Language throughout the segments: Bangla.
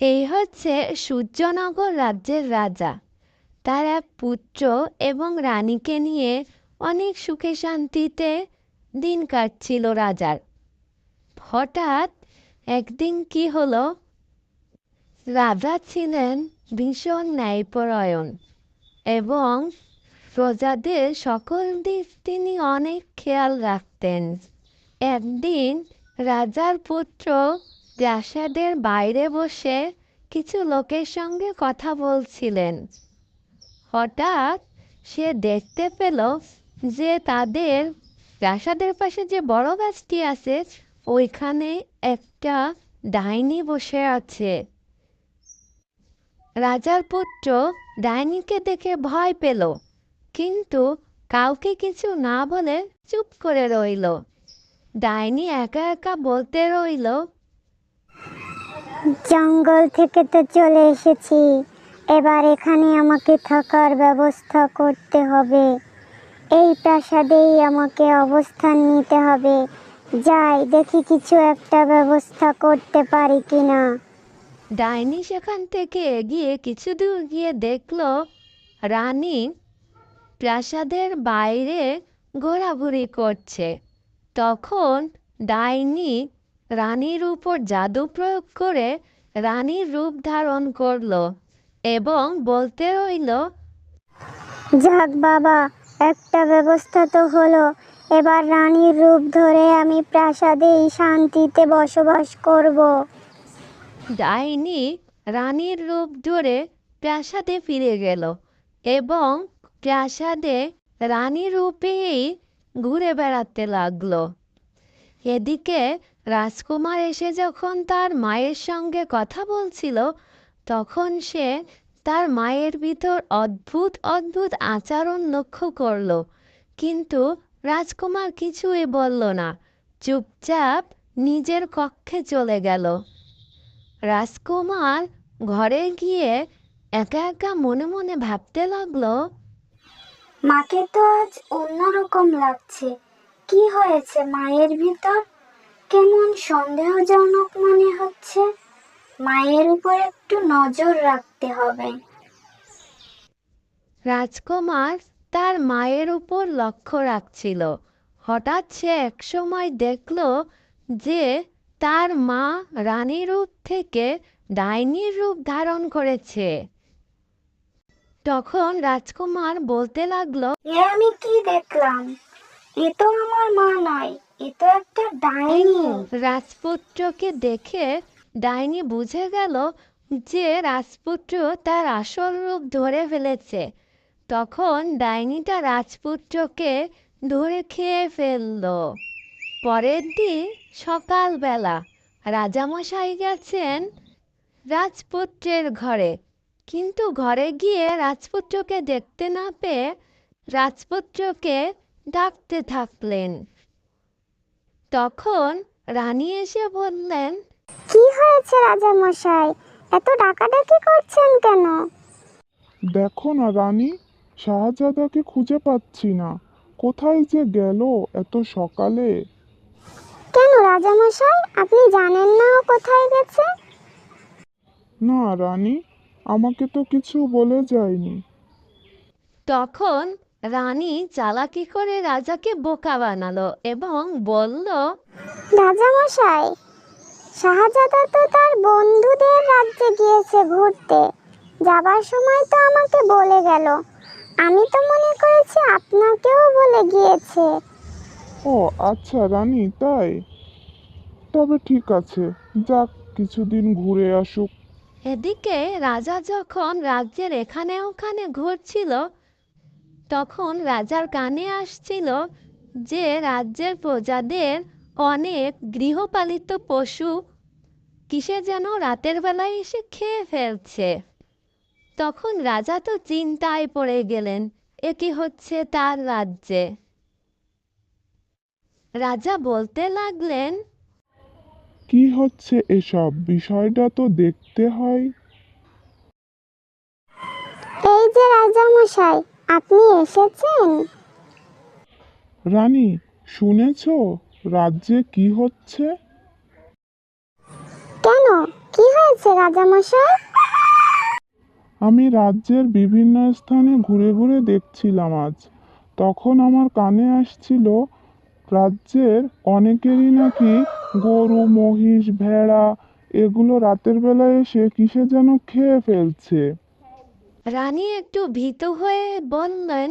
এই হচ্ছে সূর্যনগর রাজ্যের রাজা। তার এক পুত্র এবং রানীকে নিয়ে অনেক সুখে শান্তিতে দিন কাটছিল রাজার। হঠাৎ একদিন কি হলো? রাজা ছিলেন ভীষণ ন্যায়পরায়ণ এবং প্রজাদের সকল দিক তিনি অনেক খেয়াল রাখতেন। একদিন রাজার পুত্র প্রাসাদের বাইরে বসে কিছু লোকের সঙ্গে কথা বলছিলেন। হঠাৎ সে দেখতে পেল যে তাদের প্রাসাদের পাশে যে বড় গাছটি আছে, ওইখানে একটা ডাইনি বসে আছে। রাজার পুত্র ডাইনিকে দেখে ভয় পেল, কিন্তু কাউকে কিছু না বলে চুপ করে রইল। ডাইনি একা একা বলতে রইল জঙ্গল থেকে তো চলে এসেছি। এবার এখানে আমাকে থাকার ব্যবস্থা করতে হবে। এই প্রাসাদেই আমাকে অবস্থান নিতে হবে। যাই, দেখি কিছু একটা ব্যবস্থা করতে পারি কিনা। ডাইনি সেখান থেকে এগিয়ে কিছু দূর গিয়ে দেখল, রানী প্রাসাদের বাইরে ঘোরাঘুরি করছে। তখন ডাইনি রানীর উপর জাদু প্রয়োগ করে রানীর রূপ ধারণ করল এবং বলতে রইল যাক বাবা একটা ব্যবস্থা তো হলো। এবার রানীর রূপ ধরে আমি প্রাসাদেই শান্তিতে বসবাস করব। ডাইনি রানীর রূপ ধরে প্রাসাদে ফিরে গেল এবং প্রাসাদে রানী রূপেই ঘুরে বেড়াতে লাগল। এদিকে রাজকুমার এসে যখন তার মায়ের সঙ্গে কথা বলছিল, তখন সে তার মায়ের ভিতর অদ্ভুত অদ্ভুত আচরণ লক্ষ্য করল। কিন্তু রাজকুমার কিছুই বলল না। চুপচাপ নিজের কক্ষে চলে গেল। রাজকুমার ঘরে গিয়ে একা একা মনে মনে ভাবতে লাগল, মাকে তো আজ অন্যরকম লাগছে। কি হয়েছে মায়ের ভিতর? কেমন সন্দেহজনক মনে হচ্ছে? মায়ের উপর একটু নজর রাখতে হবে। রাজকুমার তার মায়ের উপর লক্ষ্য রাখছিল। হঠাৎ সে একসময় দেখল যে তার মা রানীর রূপ থেকে ডাইনির রূপ ধারণ করেছে। তখন রাজকুমার বলতে লাগল এ আমি কি দেখলাম? এ তো আমার মা নয়। এ তো একটা ডাইনি। রাজপুত্রকে দেখে ডাইনি বুঝে গেল যে রাজপুত্র তার আসল রূপ ধরে ফেলেছে। তখন ডাইনিটা রাজপুত্রকে ধরে খেয়ে ফেলল। পরের দিন সকালবেলা রাজামশাই গেছেন রাজপুত্রের ঘরে। কিন্তু ঘরে গিয়ে রাজপুত্রকে দেখতে না পেয়ে রাজপুত্রকে ডাকতে থাকলেন। তখন রানী এসে বললেন কি হয়েছে রাজা মশাই এত ডাকাডাকি করছেন কেন? দেখো না রানী শাহজাদাকে খুঁজে পাচ্ছি না। কোথায় যে গেল এত সকালে? কেন রাজা মশাই আপনি জানেন না ও কোথায় গেছে? না রানী আমাকে তো কিছু বলে যায়নি। তখন রানী চালাকি করে রাজাকে বোকা বানালো এবং বলল রাজা মশাই শাহজাদা তো তার বন্ধুদের রাজ্যে গিয়েছে ঘুরতে। যাবার সময় তো আমাকে বলে গেল। আমি তো মনে করেছি আপনাকেও বলে গিয়েছে। ও আচ্ছা রানী তাই? তবে ঠিক আছে যাক কিছুদিন ঘুরে আসুক। এদিকে রাজা যখন রাজ্যের এখানে ওখানে ঘুরছিল তখন রাজার কানে আসছিল যে রাজ্যের প্রজাদের অনেক গৃহপালিত পশু কিসে যেন রাতের বেলায় এসে খেয়ে ফেলছে। তখন রাজা তো চিন্তায় পড়ে গেলেন এ কি হচ্ছে তার রাজ্যে? রাজা বলতে লাগলেন কি হচ্ছে এসব? বিষয়টা তো দেখতে হয়। এই যে রাজা মশাই আপনি এসেছেন? রানী শুনেছ রাজ্যে কি হচ্ছে? কেন? কি হয়েছে রাজামশাই? আমি রাজ্যের বিভিন্ন স্থানে ঘুরে ঘুরে দেখছিলাম আজ। তখন আমার কানে আসছিল রাজ্যের অনেকেরই নাকি গরু মহিষ ভেড়া এগুলো রাতের বেলায় এসে কিসে যেন খেয়ে ফেলছে। রানী একটু ভীত হয়ে বললেন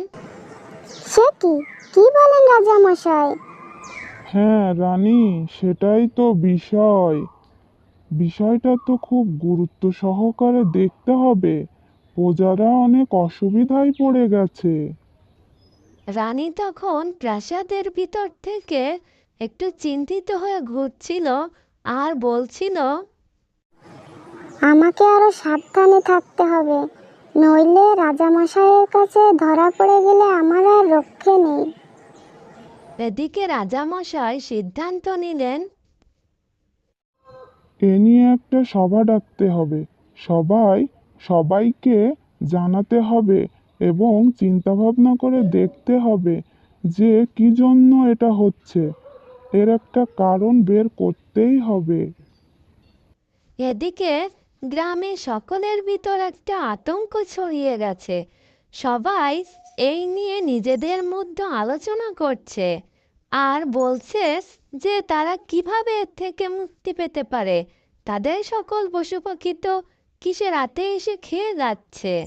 সে কি? কি বলেন রাজামশাই? হ্যাঁ রানী সেটাই তো বিষয়। বিষয়টা তো খুব গুরুত্ব সহকারে দেখতে হবে। প্রজারা অনেক অসুবিধায় পড়ে গেছে। রানী তখন প্রাসাদের ভিতর থেকে একটু চিন্তিত হয়ে ঘুরছিল আর বলছিল আমাকে আরও সাবধানে থাকতে হবে। নইলে রাজামশাইয়ের কাছে ধরা পড়ে গেলে আমার আর রক্ষে নেই। এদিকে রাজামশাই সিদ্ধান্ত নিলেন। এ নিয়ে একটা সভা ডাকতে হবে। সবাই সবাইকে জানাতে হবে এবং চিন্তাভাবনা করে দেখতে হবে যে কি জন্য এটা হচ্ছে। এর একটা কারণ বের করতেই হবে। এদিকে গ্রামে সকলের ভিতর একটা আতঙ্ক ছড়িয়ে গেছে। সবাই এই নিয়ে নিজেদের মধ্যে আলোচনা করছে আর বলছে যে তারা কীভাবে এর থেকে মুক্তি পেতে পারে। তাদের সকল পশু পাখি তো কিসে রাতে এসে খেয়ে যাচ্ছে।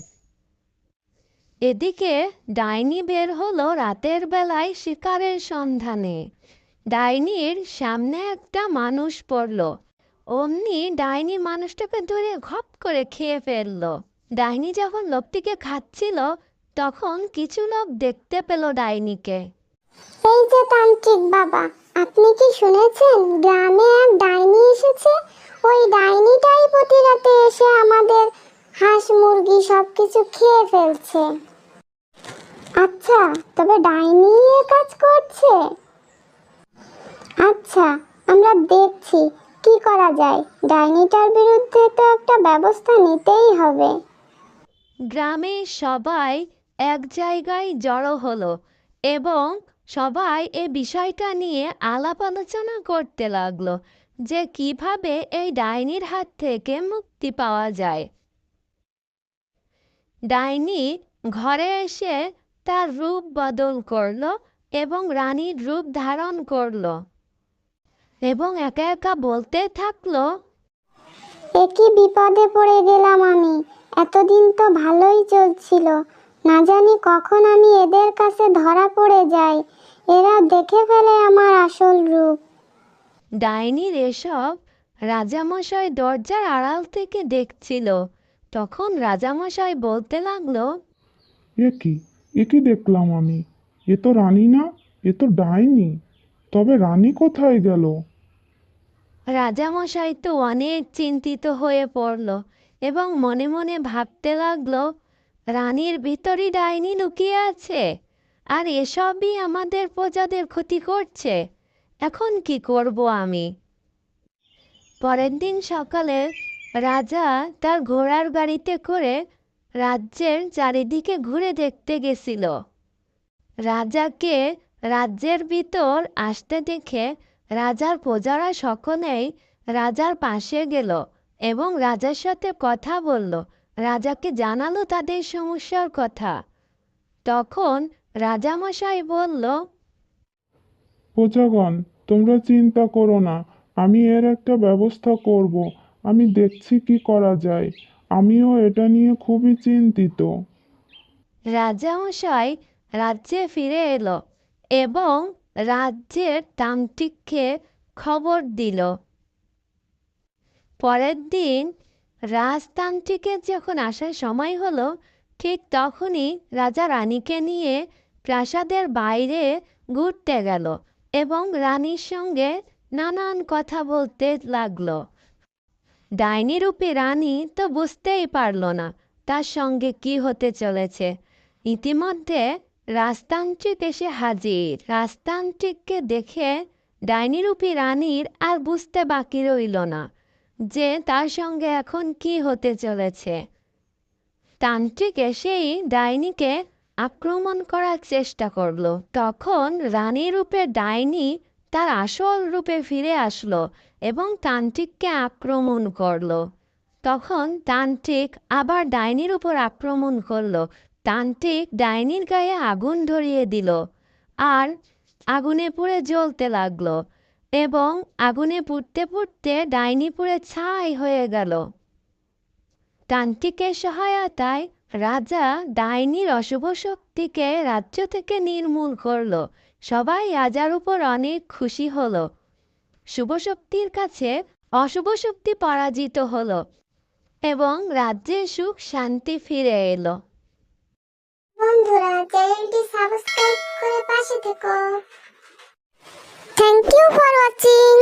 এদিকে ডাইনি বের হলো রাতের বেলায় শিকারের সন্ধানে। ডাইনির সামনে একটা মানুষ পড়ল। অমনি ডাইনি মানুষটাকে ধরে ঘপ করে খেয়ে ফেলল। ডাইনি যখন লোকটিকে খাচ্ছিল, তখন কিছু লোক দেখতে পেল ডাইনিকে। এই যে তান্ত্রিক বাবা, আপনি কি শুনেছেন? গ্রামে এক ডাইনি এসেছে। ওই ডাইনিটাই প্রতি রাতে এসে আমাদের হাঁস মুরগি সব কিছু খেয়ে ফেলছে। আচ্ছা তবে ডাইনি কাজ করছে? আচ্ছা আমরা দেখছি। কি করা যায়? ডাইনিটার বিরুদ্ধে তো একটা ব্যবস্থা নিতেই হবে। গ্রামে সবাই এক জায়গায় জড়ো হলো এবং সবাই এ বিষয়টা নিয়ে আলাপ আলোচনা করতে লাগল যে কীভাবে এই ডাইনির হাত থেকে মুক্তি পাওয়া যায়। ডাইনি ঘরে এসে তার রূপ বদল করল এবং রানীর রূপ ধারণ করল। এবং একা একা বলতে থাকল একই বিপদে পড়ে গেলাম আমি। এতদিন তো ভালোই চলছিল। না জানি কখন আমি এদের কাছে ধরা পড়ে যাই। এরা দেখে ফেলে আমার আসল রূপ। ডাইনির এসব রাজামশাই দরজার আড়াল থেকে দেখছিল। তখন রাজামশাই বলতে লাগল এ কি এ কি দেখলাম আমি। এ তো রানী না এ তো ডাইনি। তবে রানী কোথায় গেল? রাজামশাই তো অনেক চিন্তিত হয়ে পড়ল এবং মনে মনে ভাবতে লাগল, রানীর ভিতরই ডাইনি লুকিয়ে আছে, আর এসবই আমাদের প্রজাদের ক্ষতি করছে, এখন কি করব আমি? পরের দিন সকালে রাজা তার ঘোড়ার গাড়িতে করে রাজ্যের চারিদিকে ঘুরে দেখতে গেছিল। রাজাকে রাজ্যের ভিতর আসতে দেখে রাজার প্রজারা সকলেই রাজার পাশে গেল এবং রাজার সাথে কথা বলল। রাজাকে জানালো তাদের সমস্যার কথা। তখন রাজামশাই বলল প্রজাগণ তোমরা চিন্তা করো না আমি এর একটা ব্যবস্থা করব। আমি দেখছি কি করা যায়। আমিও এটা নিয়ে খুবই চিন্তিত। রাজামশাই রাজ্যে ফিরে এলো। এবং রাজ্যের তান্ত্রিককে খবর দিল। পরের দিন রাজতান্ত্রিকের যখন আসার সময় হলো, ঠিক তখনই রাজা রানীকে নিয়ে প্রাসাদের বাইরে ঘুরতে গেল এবং রানীর সঙ্গে নানান কথা বলতে লাগল। ডাইনি রূপী রানী তো বুঝতেই পারল না তার সঙ্গে কি হতে চলেছে। ইতিমধ্যে রাজতান্ত্রিক এসে হাজির। রাজতান্ত্রিককে দেখে ডাইনিরূপী রানীর আর বুঝতে বাকি রইল না যে তার সঙ্গে এখন কি হতে চলেছে। তান্ত্রিক এসেই ডাইনিকে আক্রমণ করার চেষ্টা করল। তখন রানী রূপে ডাইনি তার আসল রূপে ফিরে আসলো এবং তান্ত্রিককে আক্রমণ করল। তখন তান্ত্রিক আবার ডাইনির উপর আক্রমণ করল তান্ত্রিক ডাইনির গায়ে আগুন ধরিয়ে দিল আর আগুনে পুড়ে জ্বলতে লাগল এবং আগুনে পুড়তে পুড়তে ডাইনি পুড়ে ছাই হয়ে গেল। তান্ত্রিকের সহায়তায় রাজা ডাইনির অশুভ শক্তিকে রাজ্য থেকে নির্মূল করল। সবাই রাজার উপর অনেক খুশি হল। শুভ শক্তির কাছে অশুভ শক্তি পরাজিত হল এবং রাজ্যে সুখ শান্তি ফিরে এলো। বন্ধুরা চ্যানেলটি সাবস্ক্রাইব করে পাশে থেকো। Thank you for watching